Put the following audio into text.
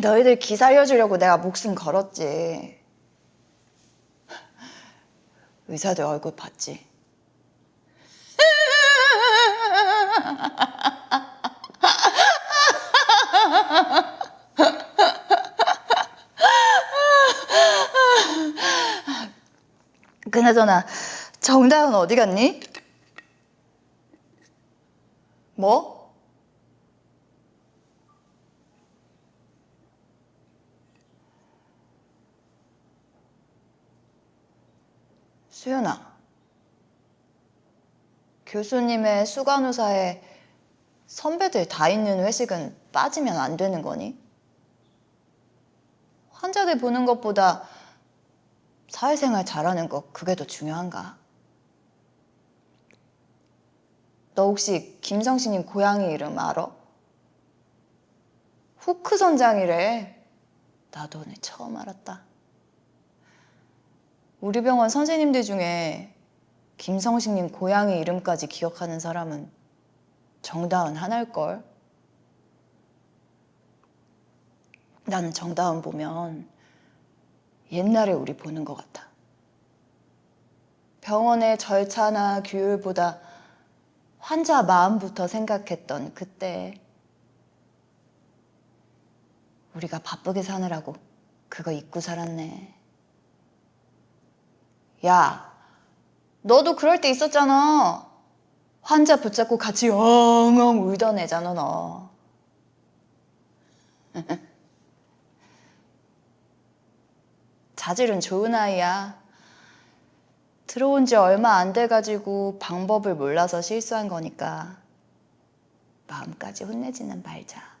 너희들 기 살려주려고 내가 목숨 걸었지. 의사들 얼굴 봤지? 그나저나 정다은 어디 갔니? 뭐? 수연아, 교수님의 수간호사에 선배들 다 있는 회식은 빠지면 안 되는 거니? 환자들 보는 것보다 사회생활 잘하는 거 그게 더 중요한가? 너 혹시 김성신님 고양이 이름 알아? 후크 선장이래. 나도 오늘 처음 알았다. 우리 병원 선생님들 중에 김성식님 고양이 이름까지 기억하는 사람은 정다은 하나일걸. 나는 정다은 보면 옛날에 우리 보는 것 같아. 병원의 절차나 규율보다 환자 마음부터 생각했던 그때 우리가 바쁘게 사느라고 그거 잊고 살았네. 야, 너도 그럴 때 있었잖아. 환자 붙잡고 같이 엉엉 울던 애잖아, 너. 자질은 좋은 아이야. 들어온 지 얼마 안 돼가지고 방법을 몰라서 실수한 거니까 마음까지 혼내지는 말자.